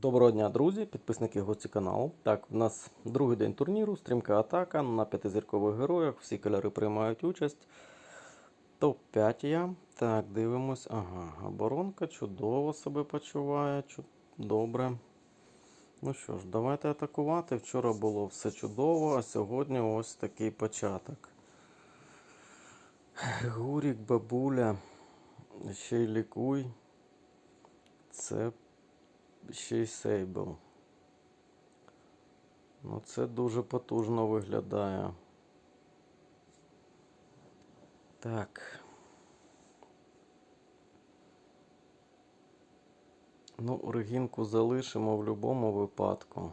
Доброго дня, друзі, підписники гості каналу. Так, в нас другий день турніру, стрімка атака на п'ятизіркових героях. Всі кольори приймають участь. Топ-5 я. Так, дивимось. Ага, оборонка чудово себе почуває. Чу- Добре. Ну що ж, давайте атакувати. Вчора було все чудово, а сьогодні ось такий початок. Гурік, бабуля, ще й лікуй. Це ще й сейбл. Ну, це дуже потужно виглядає. Так. Ну, регінку залишимо в будь-якому випадку.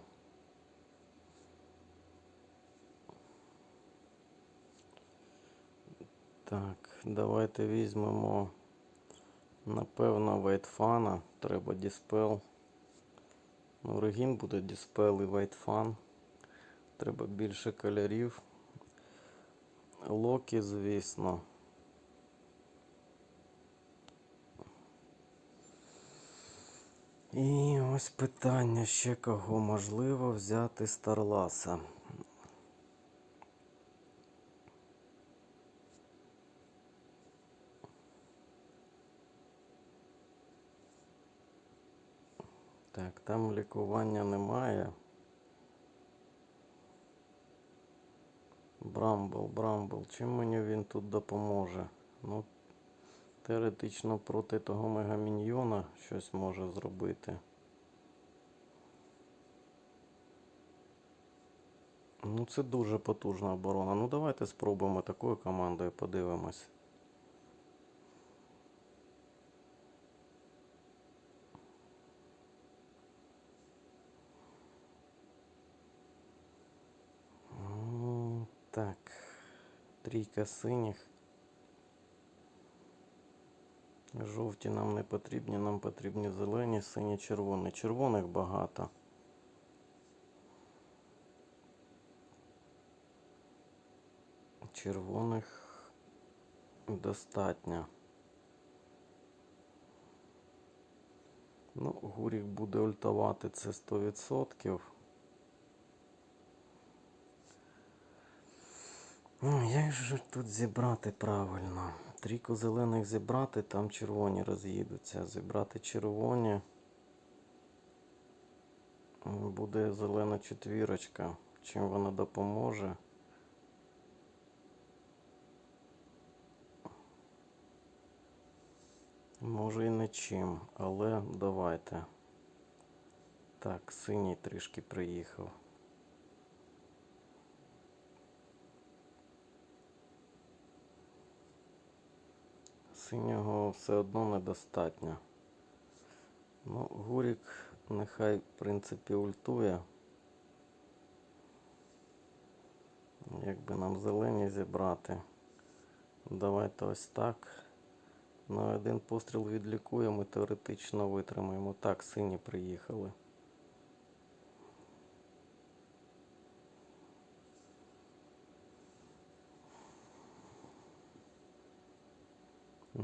Так, давайте візьмемо, напевно, вайтфана. Треба діспел. Ну, регін буде Dispel і вайтфан. Треба більше кольорів. Локі, звісно. І ось питання ще кого можливо взяти Старласа. Так, там лікування немає. Брамбл, Брамбл. Чим мені він тут допоможе? Ну, теоретично проти того мегаміньйона щось може зробити. Ну, це дуже потужна оборона. Ну, давайте спробуємо такою командою, подивимось. М, Так, трійка синіх. Жовті нам не потрібні, нам потрібні зелені, сині, червоні. Червоних багато. Червоних достатньо. Ну, Гурік буде ультавати це 100%. Ну, як же тут зібрати правильно? Трійку зелених зібрати, там червоні роз'їдуться. Зібрати червоні. Буде зелена четвірочка. Чим вона допоможе? Може і не чим, але давайте. Так, синій трішки приїхав. Синього все одно недостатньо. Ну, Гурік нехай, в принципі, ультує. Якби нам зелені зібрати. Давайте ось так. На один постріл відлікуємо, теоретично витримаємо. Так, сині приїхали.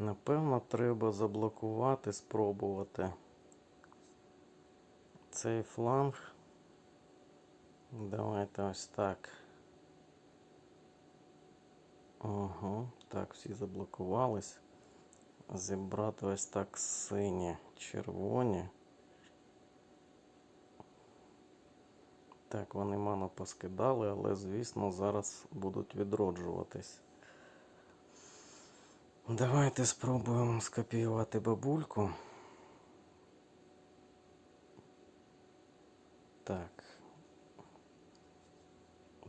Напевно, треба заблокувати, спробувати цей фланг. Давайте ось так. Ага, так, всі заблокувались. Зібрати ось так сині, червоні. Так, вони ману поскидали, але, звісно, зараз будуть відроджуватись. Давайте спробуємо скопіювати бабульку. Так.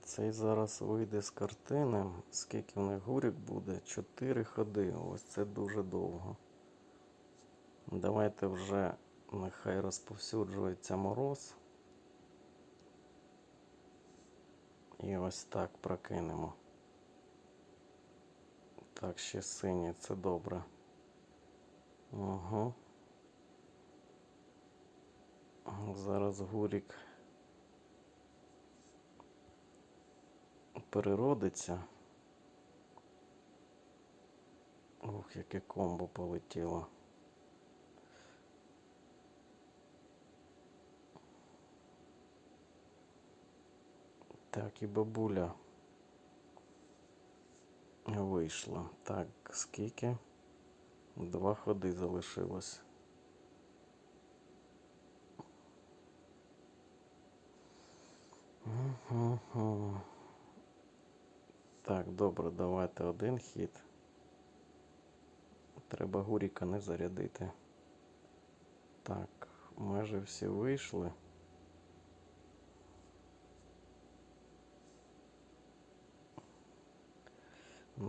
Цей зараз вийде з картини. Скільки в них гурік буде? Чотири ходи. Ось це дуже довго. Давайте вже нехай розповсюджується мороз. І ось так прокинемо. Так, ще синій, це добре. Ага. Зараз гурік переродиться. Ох, яке комбо полетіло. Так, і бабуля вийшла. Так, скільки? Два ходи залишилось. Мгм. Так, добре, давайте один хід. Треба гуріка не зарядити. Так, майже всі вийшли.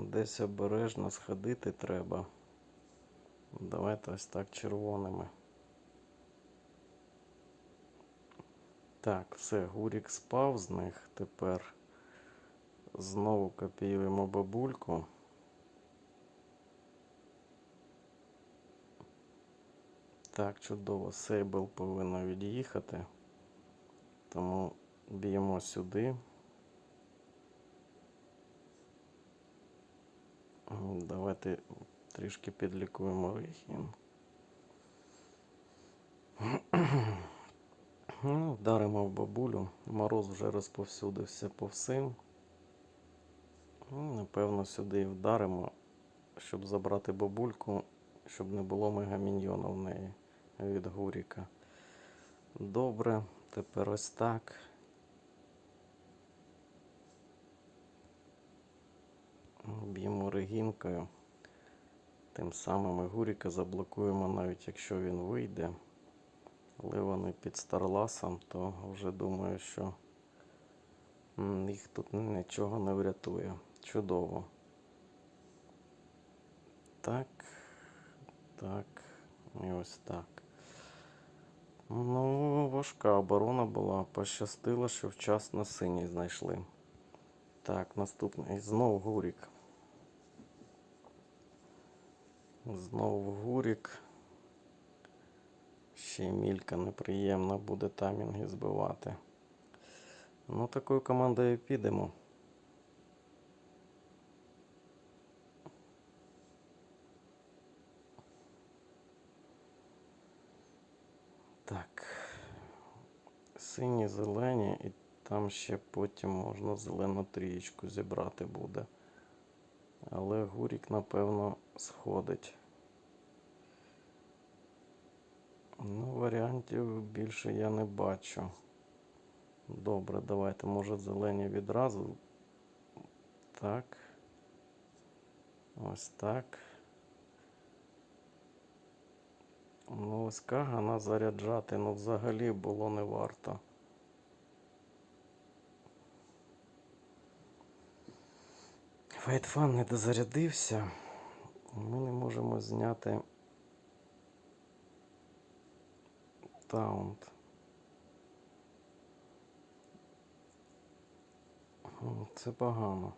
Десь обережно сходити треба. Давайте ось так червоними. Так, все, гурік спав з них. Тепер знову копіюємо бабульку. Так, чудово. Сейбл повинна від'їхати. Тому б'ємо сюди. Давайте трішки підлікуємо рихін. Ну, вдаримо в бабулю. Мороз вже розповсюдився по всім. Ну, Напевно, сюди і вдаримо, щоб забрати бабульку, щоб не було мегаміньйона в неї від Гуріка. Добре, тепер ось так. Б'ємо регінкою. Тим самим і Гуріка заблокуємо, навіть якщо він вийде. Але вони під Старласом, то вже думаю, що їх тут нічого не врятує. Чудово. Так. Так. І ось так. Ну, важка оборона була. Пощастило, що вчасно синій знайшли. Так, наступний. Знову Гурік. Знову Гурік. Ще мілька неприємно буде таймінги збивати. Ну, такою командою підемо. Так. Сині, зелені, і там ще потім можна зелену трієчку зібрати буде. Але гурік, напевно, сходить. Ну, варіантів більше я не бачу. Добре, давайте, може, зелені відразу. Так. Ось так. Ну, ось Кагана заряджати, ну взагалі було не варто. Файтфан не дозарядився. Ми не можемо зняти таунт. Це погано.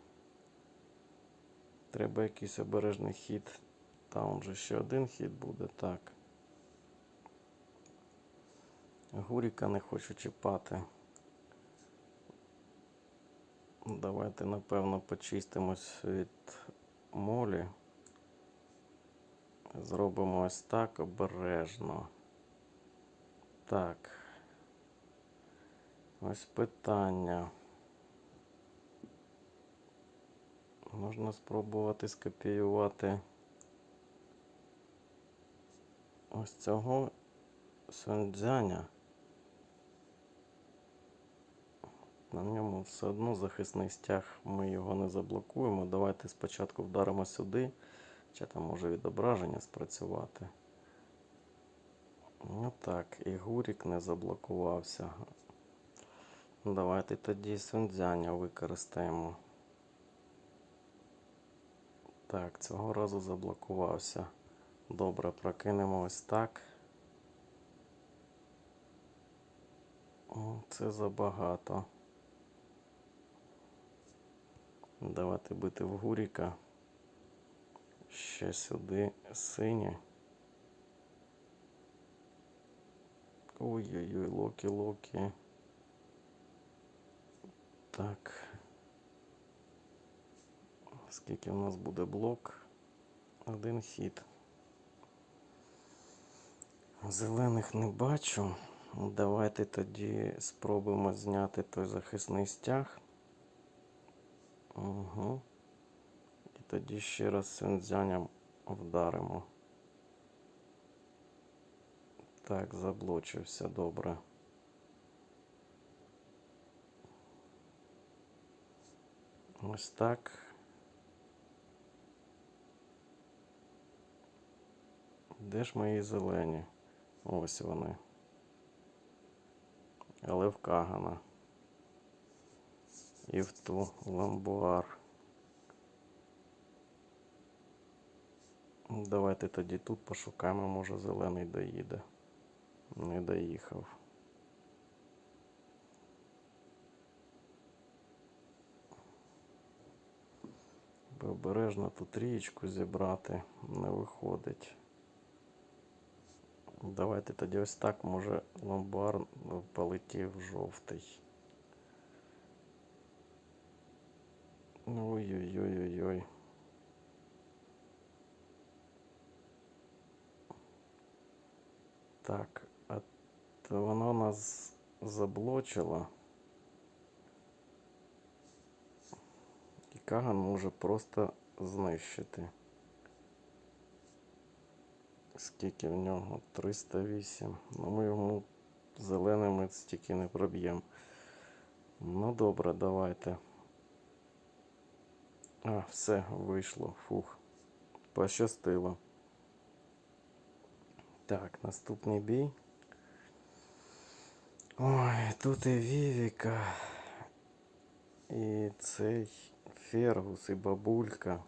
Треба якийсь обережний хід. Таунт же ще один хід буде, так. Гуріка не хочу чіпати. Давайте, напевно, почистимось від молі. Зробимо ось так обережно. Так. Ось питання. Можна спробувати скопіювати ось цього Сюндзяня. На ньому все одно захисний стяг, ми його не заблокуємо. Давайте спочатку вдаримо сюди, чи там може відображення спрацювати. Ну так, і Гурік не заблокувався. Давайте тоді Сюндзяня використаємо. Так, цього разу заблокувався. Добре, прокинемо ось так. Це забагато. Давайте бити в Гуріка. Ще сюди сині. Ой-ой-ой, Локі, Локі. Так. Скільки в нас буде блок? Один хід. Зелених не бачу. Давайте тоді спробуємо зняти той захисний стяг. Угу. І тоді ще раз сензяням вдаримо. Так, заблочився добре. Ось так. Де ж мої зелені? Ось вони. Але в Кагана. І в ту ламбуар. Давайте тоді тут пошукаємо, може зелений доїде. Не доїхав. Обережно тут річку зібрати не виходить. Давайте тоді ось так, може ломбар полетів жовтий. Ой-ой-ой-ой-ой. Так, а то воно нас заблочило. І Каган може просто знищити. Скільки в нього? 308. Ну ми йому зеленими стільки не проб'ємо. Ну добре, давайте. А, все, вийшло. Фух. Пощастило. Так, наступний бій. Ой, тут і Вівіка. І цей Фергус, і бабулька.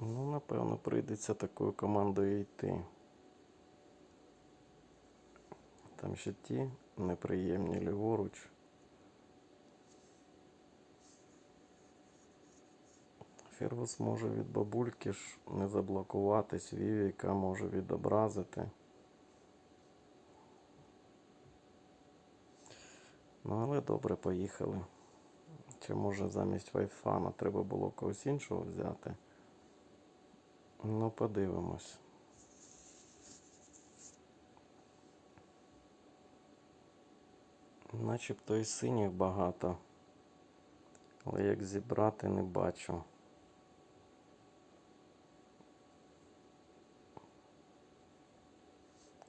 Ну, напевно, прийдеться такою командою йти. Там ще ті неприємні ліворуч. Фірвус може від бабульки ж не заблокуватись, Вівіка може відобразити. Ну, але добре, поїхали. Чи може замість вайфана треба було когось іншого взяти? Ну, подивимось. Начебто і синіх багато. Але як зібрати не бачу.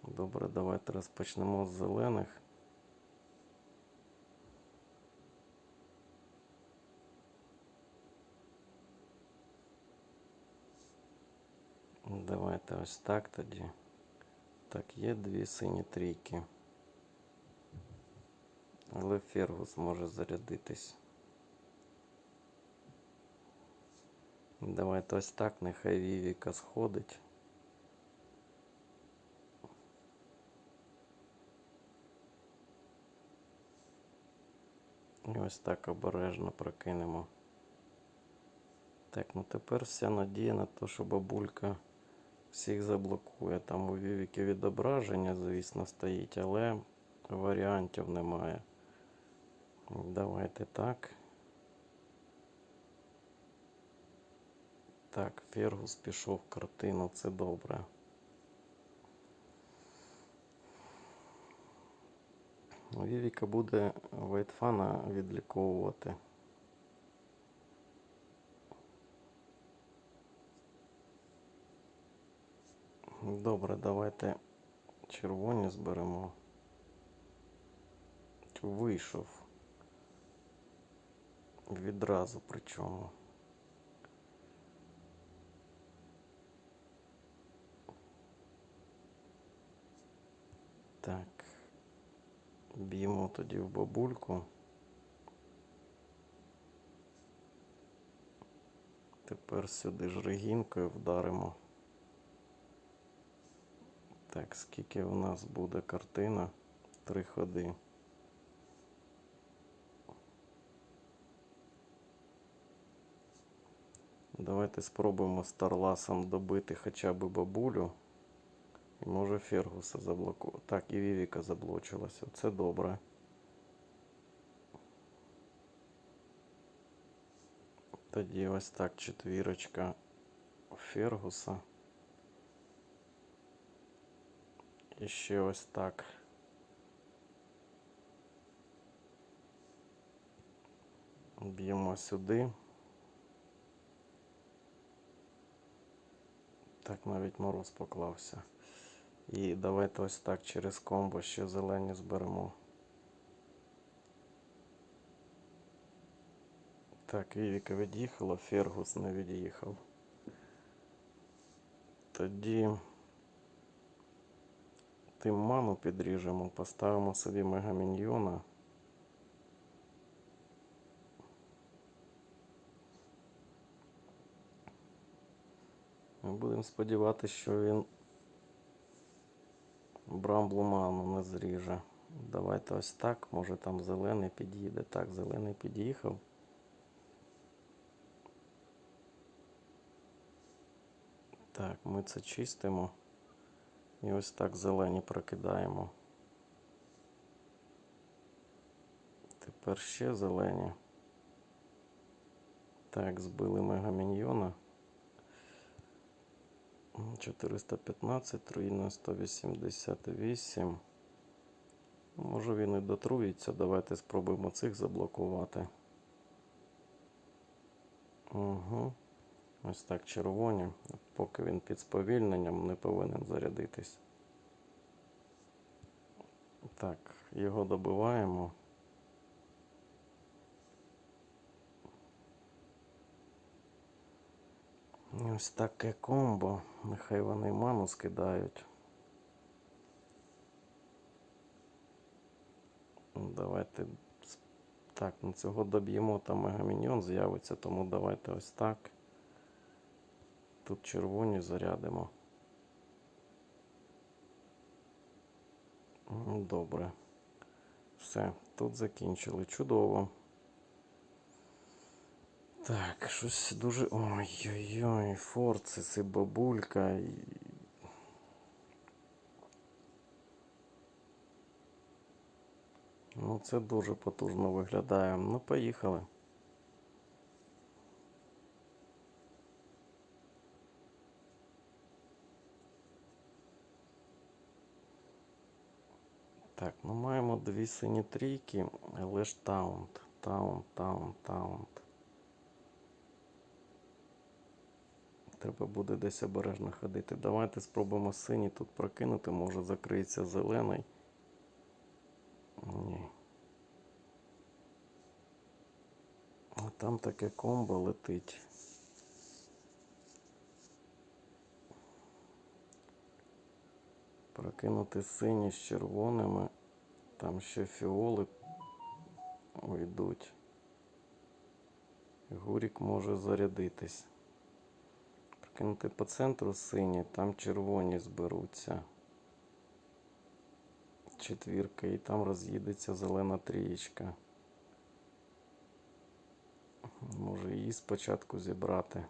Добре, давайте розпочнемо з зелених. Давайте ось так тоді. Так, є дві сині трійки. Але Фергус може зарядитись. Давайте ось так, нехай Вівіка сходить. І ось так обережно прокинемо. Так, ну тепер вся надія на те, що бабулька всіх заблокує. Там у Вівіки відображення, звісно, стоїть, але варіантів немає. Давайте так. Так, Фергус пішов в картину, це добре. Вівіка буде Вайтфана відліковувати. Добре, давайте червоні зберемо. Вийшов. Відразу причому. Так. Б'ємо тоді в бабульку. Тепер сюди ж регінкою вдаримо. Так, скільки у нас буде картина? Три ходи. Давайте спробуємо Старласом добити хоча б бабулю. І може Фергуса заблокувати. Так, і Вівіка заблочилася. Це добре. Тоді ось так четвірочка Фергуса. І ще ось так. Б'ємо сюди. Так навіть мороз поклався. І давайте ось так через комбо ще зелені зберемо. Так, Вівіка від'їхала, Фергус не від'їхав. Тоді тим ману підріжемо, поставимо собі мегаміньйона. Будемо сподіватися, що він брамблу ману не зріже. Давайте ось так. Може там зелений під'їде. Так, зелений під'їхав. Так, ми це чистимо. І ось так зелені прокидаємо. Тепер ще зелені. Так, збили мегаміньйона. 415, труїна 188. Може він і дотруїться. Давайте спробуємо цих заблокувати. Угу. Ось так червоні. Поки він під сповільненням не повинен зарядитись. Так, його добиваємо. Ось таке комбо. Нехай вони ману скидають. Ну, Давайте. Так, ну цього доб'ємо, там мегаміньйон з'явиться, тому давайте ось так. Тут червоні зарядимо. Добре. Все, тут закінчили. Чудово. Так, щось дуже. Ой-ой-ой, форцис і бабулька. Ну, це дуже потужно виглядає. Ну, поїхали. Так, ну маємо дві сині трійки, але ж таунт. Таунт, таунт, таунт. Треба буде десь обережно ходити. Давайте спробуємо синій тут прокинути, може закриється зелений. Ні. А там таке комбо летить. Прокинути сині з червоними. Там ще фіоли уйдуть. Гурік може зарядитись. Прокинути по центру сині, там червоні зберуться. Четвірка, і там роз'їдеться зелена трієчка. Може її спочатку зібрати.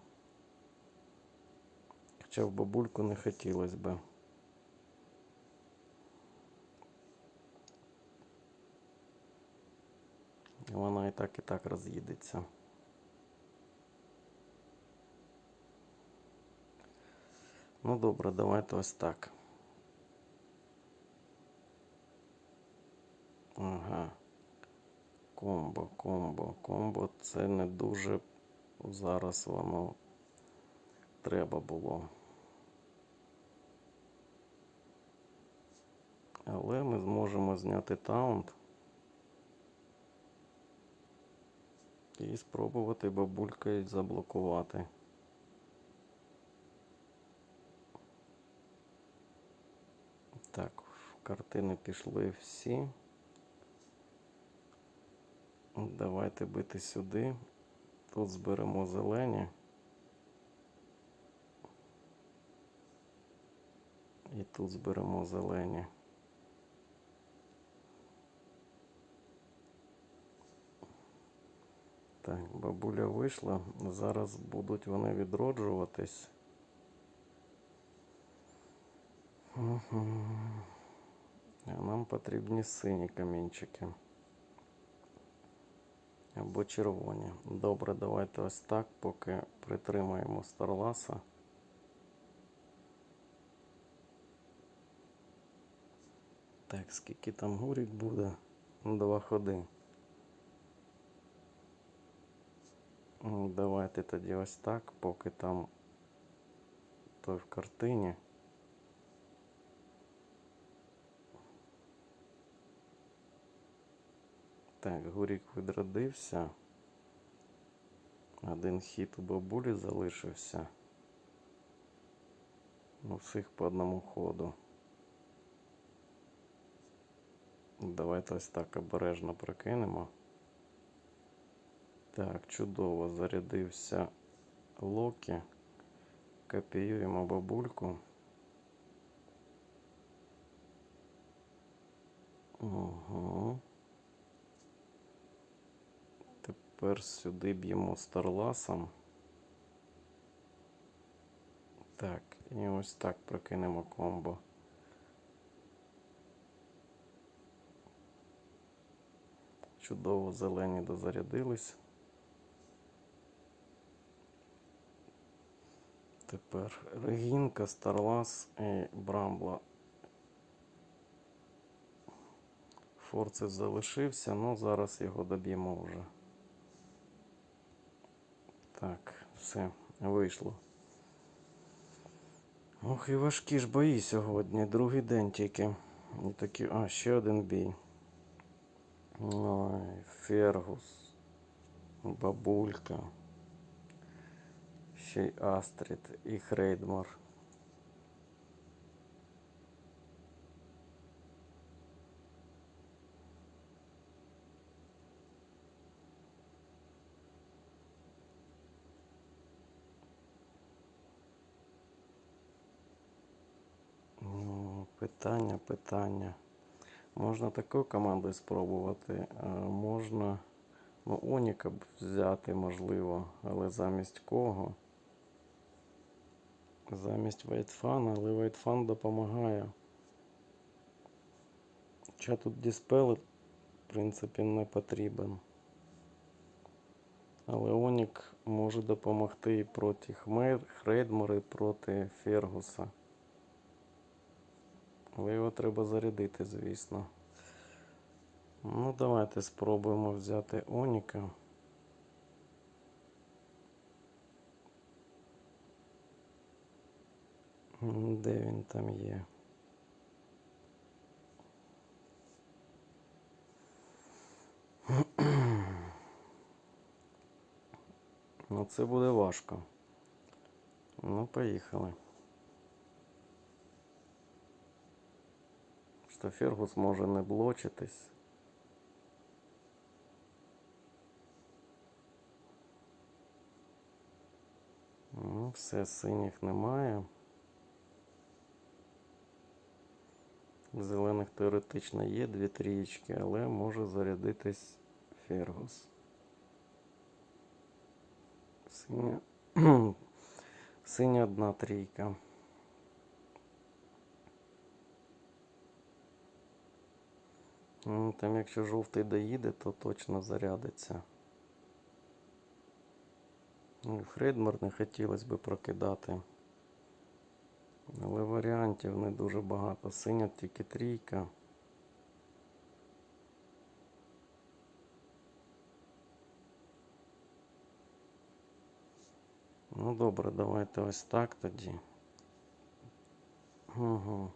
Хоча в бабульку не хотілося би. Вона і так і так роз'їдеться. Ну добре, давайте ось так. Ага. Комбо, комбо, комбо це не дуже зараз воно треба було. Але ми зможемо зняти таунт і спробувати бабулькою заблокувати. Так, картини пішли всі. Давайте бити сюди. Тут зберемо зелені. І тут зберемо зелені. Так, бабуля вийшла. Зараз будуть вони відроджуватись. А нам потрібні сині камінчики. Або червоні. Добре, давайте ось так, поки притримаємо Старласа. Так, скільки там гурік буде? Два ходи. Давайте тоді ось так, поки там той в картині. Так, гурік відродився. Один хід у бабулі залишився. Ну, всіх по одному ходу. Давайте ось так обережно прокинемо. Так, чудово, зарядився Локі. Копіюємо бабульку. Угу. Тепер сюди б'ємо старласом. Так, і ось так прокинемо комбо. Чудово, зелені дозарядились. Тепер Регінка, Старлас і Брамбла. Форцес залишився, ну зараз його доб'ємо вже. Так, все, вийшло. Ох, і важкі ж бої сьогодні. Другий день тільки. І такі... А, ще один бій. Ой, Фергус. Бабулька. Ще й Астрид і Хрейдмар. Питання, питання. Можна такою командою спробувати, можна ну, Оніка б взяти, можливо, але замість кого? Замість Вайтфана, але Вайтфан допомагає. Хоча тут Діспел, в принципі, не потрібен. Але Онік може допомогти і проти і проти Фергуса. Але його треба зарядити, звісно. Ну, давайте спробуємо взяти Оніка. Де він там є? Ну, це буде важко. Ну, поїхали. Що Фергус може не блочитись. Ну, все, синіх немає. Зелених теоретично є дві трієчки, але може зарядитись Фергус. Синя. Синя одна трійка. Ну, Там якщо жовтий доїде, то точно зарядиться. Ну, і не хотілося би прокидати. Але варіантів не дуже багато. Синя тільки трійка. Ну добре, давайте ось так тоді. Угу.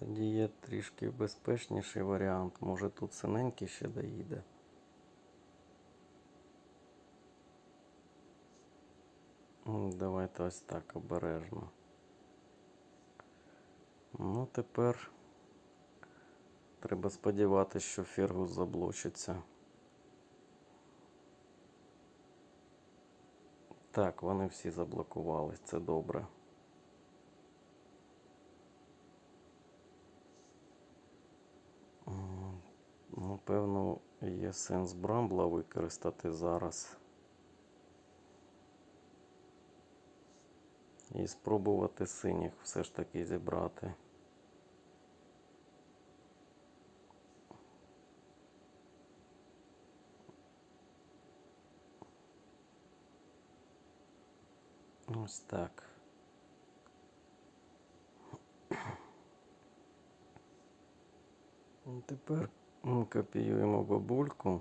Тоді є трішки безпечніший варіант. Може тут синенький ще доїде. Давайте ось так обережно. Ну, тепер треба сподіватися, що Фергус заблочиться. Так, вони всі заблокувались, це добре. Сенс Брамбла використати зараз. І спробувати синіх все ж таки зібрати. Ось так. Тепер копіюємо бабульку.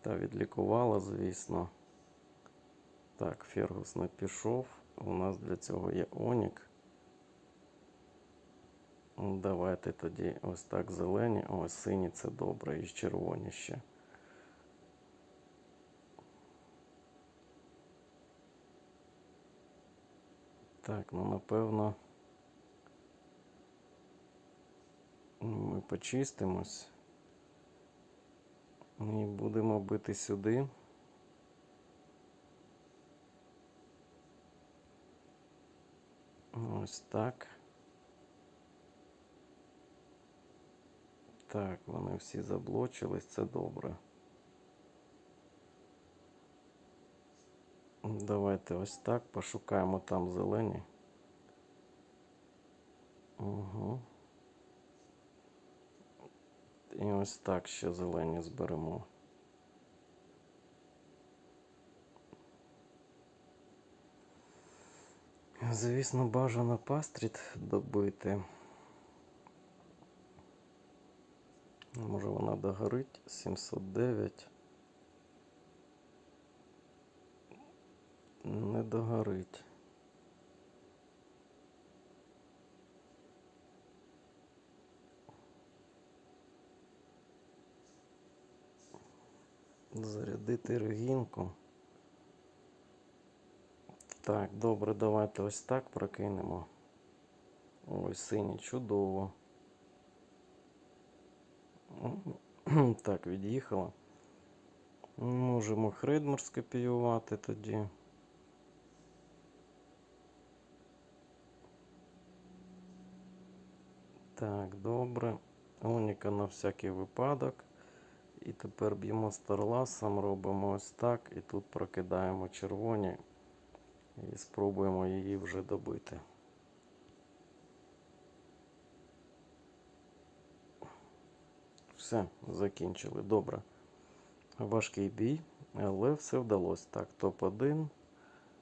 Та відлікувала, звісно. Так, Фергус не пішов. У нас для цього є Онік. Ну, Давайте тоді ось так зелені. Ось сині це добре, і червоні ще. Так, ну напевно. Ми почистимось. І будемо бити сюди. Ось так. Так, вони всі заблочились, це добре. Давайте ось так пошукаємо там зелені. Угу. І ось так ще зелені зберемо. Звісно, бажано пастріт добити. Може вона догорить 709. Не догорить. Зарядити регінку. Так, добре, давайте ось так прокинемо. Ой, синій, чудово. Так, від'їхала. Можемо хридмор скопіювати тоді. Так, добре. Уніка на всякий випадок. І тепер б'ємо старласом, робимо ось так. І тут прокидаємо червоні. І спробуємо її вже добити. Все, закінчили. Добре. Важкий бій, але все вдалося. Так, топ-1,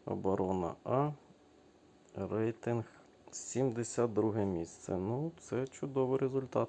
оборона А, рейтинг 72 місце. Ну, це чудовий результат.